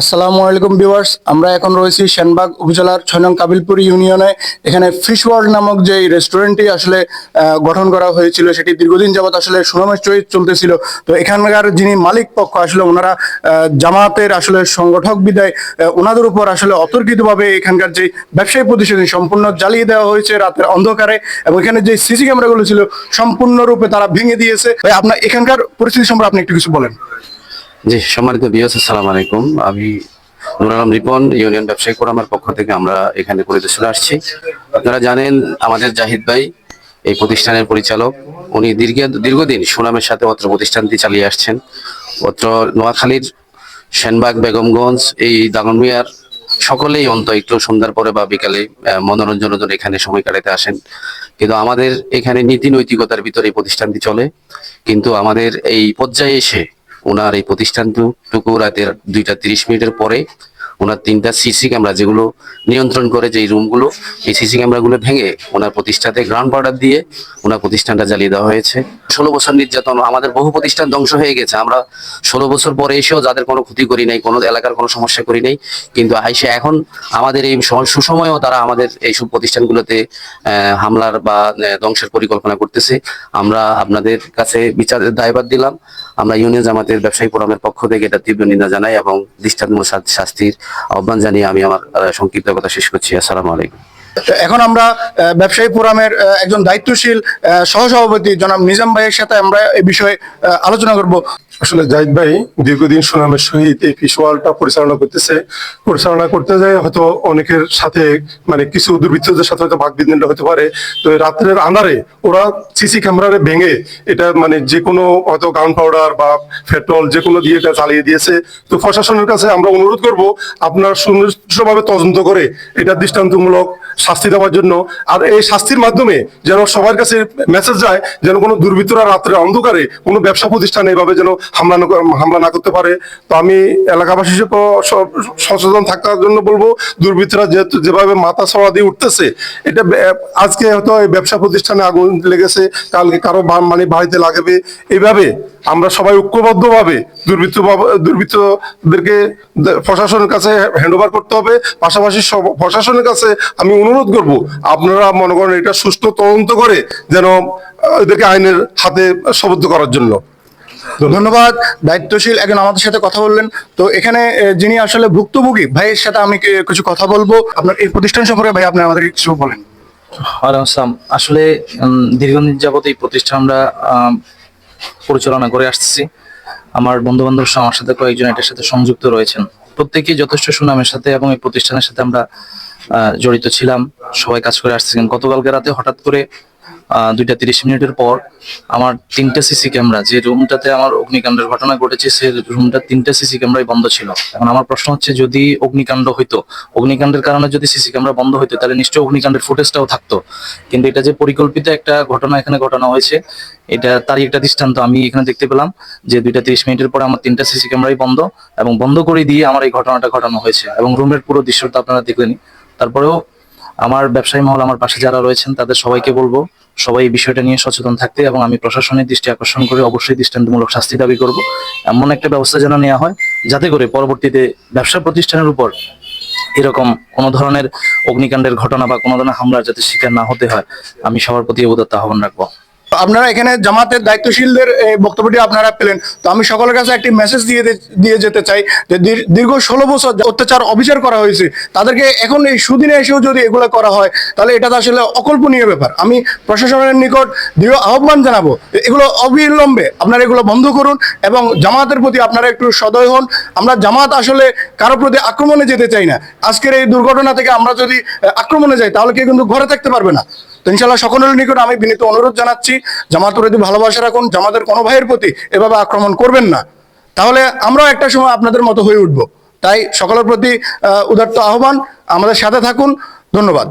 আসসালামু আলাইকুম ভিউয়ার্স, আমরা এখন রয়েছি সেনবাগ উপজেলার ছয় নং কাবিলপুর ইউনিয়নে। এখানে ফিশ ওয়ার্ল্ড নামক যে রেস্টুরেন্টটি আসলে গঠন করা হয়েছিল, সেটি দীর্ঘদিন যাবত আসলে সুনামের সহিত চলতেছিল। তো এখানকার যিনি মালিক পক্ষ, আসলে ওনারা জামাতের আসলে সংগঠক বিদায় ওনাদের উপর আসলে অতর্কিতভাবে এখানকার যে ব্যবসায়ী প্রতিষ্ঠান সম্পূর্ণ জ্বালিয়ে দেওয়া হয়েছে রাতের অন্ধকারে এবং এখানে যে সিসি ক্যামেরাগুলো ছিল, সম্পূর্ণরূপে তারা ভেঙে দিয়েছে। আপনার এখানকার পরিস্থিতি সম্পর্কে আপনি একটু কিছু বলেন। জি, সম্মানিত বিয়স আসসালামু আলাইকুম। আমি নুর আলম রিপন, ইউনিয়ন ব্যবসায়ী ফোরামের পক্ষ থেকে আমরা এখানে পরিদর্শনে আসছি। আপনারা জানেন, আমাদের জাহিদ ভাই, এই প্রতিষ্ঠানের পরিচালক। উনি দীর্ঘ, দীর্ঘদিন সুনামের সাথে অত্র প্রতিষ্ঠানটি চালিয়ে আসছেন। অত্র নোয়াখালীর সেনবাগ, বেগমগঞ্জ, এই দাগনমিয়ার সকলেই অন্ত একটু সন্ধ্যার পরে বা বিকালে মনোরঞ্জনের জন্য এখানে সময় কাটাতে আসেন। কিন্তু আমাদের এখানে নীতি নৈতিকতার ভিতরে এই প্রতিষ্ঠানটি চলে। কিন্তু আমাদের এই পর্যায়ে এসে ওনার এই প্রতিষ্ঠানটুকু রাতের দুইটা তিরিশ মিনিটের পরে ওনার তিনটা সিসি ক্যামেরা যেগুলো নিয়ন্ত্রণ করে যে রুমগুলো, এই সিসি ক্যামেরাগুলো ভেঙে ওনার প্রতিষ্ঠাতে গ্রাউন্ড পাউডার দিয়ে ওনার প্রতিষ্ঠানটা জ্বালিয়ে দেওয়া হয়েছে। ষোলো বছর নির্যাতন, আমাদের বহু প্রতিষ্ঠান ধ্বংস হয়ে গেছে। আমরা ষোলো বছর পরে এসেও যাদের কোনো ক্ষতি করি নাই, কোনো এলাকার কোনো সমস্যা করি নাই, কিন্তু আইসে এখন আমাদের এই সুসময়েও তারা আমাদের এইসব প্রতিষ্ঠানগুলোতে হামলার বা ধ্বংসের পরিকল্পনা করতেছে। আমরা আপনাদের কাছে বিচারের দায়ভার দিলাম। আমরা ইউনিয়ন জামাতের ব্যবসায়ী ফোরামের পক্ষ থেকে এটা তীব্র নিন্দা জানাই এবং দৃষ্টান্ত শাস্তির আহ্বান জানিয়ে আমি আমার সংক্ষিপ্ত কথা শেষ করছি। আসসালাম আলাইকুম। এখন আমরা ব্যবসায়ী ফোরামের একজন দায়িত্বশীল সহসভাপতি জনাব নিজাম ভাইয়ের সাথে আমরা এ বিষয়ে আলোচনা করব। আসলে জাহিদ ভাই দীর্ঘদিন সুনামের সহিত এই ফিশ ওয়ালটা পরিচালনা করতেছে। পরিচালনা করতে যায় হয়তো অনেকের সাথে মানে কিছু দুর্বৃত্তদের সাথে হয়তো বাগবিদ্যা হতে পারে। তো রাত্রের আন্ধারে ওরা সিসি ক্যামেরারে ভেঙে এটা মানে যে কোনো হয়তো গান পাউডার বা পেট্রোল যে কোনো দিয়ে এটা চালিয়ে দিয়েছে। তো প্রশাসনের কাছে আমরা অনুরোধ করব, আপনার সুনির্দিষ্টভাবে তদন্ত করে এটা দৃষ্টান্তমূলক শাস্তি দেওয়ার জন্য। আর এই শাস্তির মাধ্যমে যেন সবার কাছে মেসেজ যায়, যেন কোনো দুর্বৃত্তরা রাত্রে অন্ধকারে কোনো ব্যবসা প্রতিষ্ঠান এভাবে যেন হামলা হামলা না করতে পারে। তো আমি এলাকাবাসীকে সচেতন থাকার জন্য বলব, দুর্বৃত্তরা যেহেতু যেভাবে মাথা ছড়া দিয়ে উঠতেছে, এটা আজকে হয়তো ব্যবসা প্রতিষ্ঠানে আগুন লেগেছে, কালকে কারও মানে বাড়িতে লাগবে। এইভাবে আমরা সবাই ঐক্যবদ্ধভাবে দুর্বৃত্ত দুর্বৃত্তদেরকে প্রশাসনের কাছে হ্যান্ড ওভার করতে হবে। পাশাপাশি প্রশাসনের কাছে আমি অনুরোধ করব, আপনারা মনে করেন এটা সুষ্ঠু তদন্ত করে যেন এদেরকে আইনের হাতে সবদ্ধ করার জন্য। ধন্যবাদ। দায়িত্বশীল একজন আমাদের সাথে কথা বললেন। তো এখানে যিনি আসলে ভুক্তভোগী ভাইয়ের সাথে আমি কিছু কথা বলব। আপনার এই প্রতিষ্ঠান সম্পর্কে ভাই আপনি আমাদের কিছু বলেন। ওয়ালাইকুম আসসালাম। আসলে দীর্ঘদিন যাবত এই প্রতিষ্ঠান আমরা আম, পরিচালনা করে আসতেছি আমার বন্ধু বান্ধব আমার সাথে কয়েকজন এটার সাথে সংযুক্ত রয়েছেন। প্রত্যেকেই যথেষ্ট সুনামের সাথে এবং এই প্রতিষ্ঠানের সাথে আমরা জড়িত ছিলাম। সবাই কাজ করে আসছিলেন গতকালকে রাতে হঠাৎ করে দুইটা তিরিশ মিনিটের পর আমার তিনটা সিসি ক্যামেরা, যে রুমটাতে আমার অগ্নিকাণ্ডের ঘটনা ঘটেছে, সে রুমটা তিনটা সিসি ক্যামেরাই বন্ধ ছিল। এখন আমার প্রশ্ন হচ্ছে, যদি অগ্নিকাণ্ড হইতো, অগ্নিকাণ্ডের কারণে যদি সিসি ক্যামেরা বন্ধ হইতো, তাহলে নিশ্চয়ই অগ্নিকাণ্ডের ফুটেজটাও থাকতো। কিন্তু এটা যে পরিকল্পিত একটা ঘটনা এখানে ঘটানো হয়েছে, এটা তারই একটা দৃষ্টান্ত আমি এখানে দেখতে পেলাম, যে দুইটা তিরিশ মিনিটের পরে আমার তিনটা সিসি ক্যামেরাই বন্ধ এবং বন্ধ করে দিয়ে আমার এই ঘটনাটা ঘটানো হয়েছে। এবং রুমের পুরো দৃশ্যটা আপনারা দেখলেনি তারপরেও আমার ব্যবসায়ী মহল, আমার পাশে যারা রয়েছেন, তাদের সবাইকে বলব, সবাই এই বিষয়টা নিয়ে সচেতন থাকতে এবং আমি প্রশাসনের দৃষ্টি আকর্ষণ করে অবশ্যই দৃষ্টান্তমূলক শাস্তি দাবি করব। এমন একটা ব্যবস্থা যেন নেওয়া হয়, যাতে করে পরবর্তীতে ব্যবসা প্রতিষ্ঠানের উপর এরকম কোনো ধরনের অগ্নিকাণ্ডের ঘটনা বা কোনো ধরনের হামলার যাতে শিকার না হতে হয়, আমি সবার প্রতি অবদত্ত আহ্বান রাখব। আপনারা এখানে জামাতের দায়িত্বশীলদের বক্তব্যটি আপনারা পেলেন। তো আমি সকলের কাছে একটি মেসেজ দিয়ে দিয়ে যেতে চাই যে দীর- দীর্ঘ ষোলো বছর অত্যাচার, অবিচার করা হয়েছে, তাদেরকে এখন এই সুদিনে এসেও যদি এগুলো করা হয়, তাহলে এটা আসলে অকল্পনীয় ব্যাপার। আমি প্রশাসনের নিকট দৃঢ় আহ্বান জানাব এগুলো অবিলম্বে আপনারা এগুলো বন্ধ করুন এবং জামাতের প্রতি আপনারা একটু সদয় হন। আমরা জামাত আসলে কারও প্রতি আক্রমণে যেতে চাই না। আজকের এই দুর্ঘটনা থেকে আমরা যদি আক্রমণে যাই, তাহলে কেউ কিন্তু ঘরে থাকতে পারবে না। তো ইনশাল্লাহ সকলের নিকট আমি বিনীত অনুরোধ জানাচ্ছি জামাতের যদি ভালোবাসা রাখুন, জামাতের কোনো ভাইয়ের প্রতি এভাবে আক্রমণ করবেন না। তাহলে আমরাও একটা সময় আপনাদের মতো হয়ে উঠবো। তাই সকলের প্রতি উদার্ত আহ্বান, আমাদের সাথে থাকুন, ধন্যবাদ।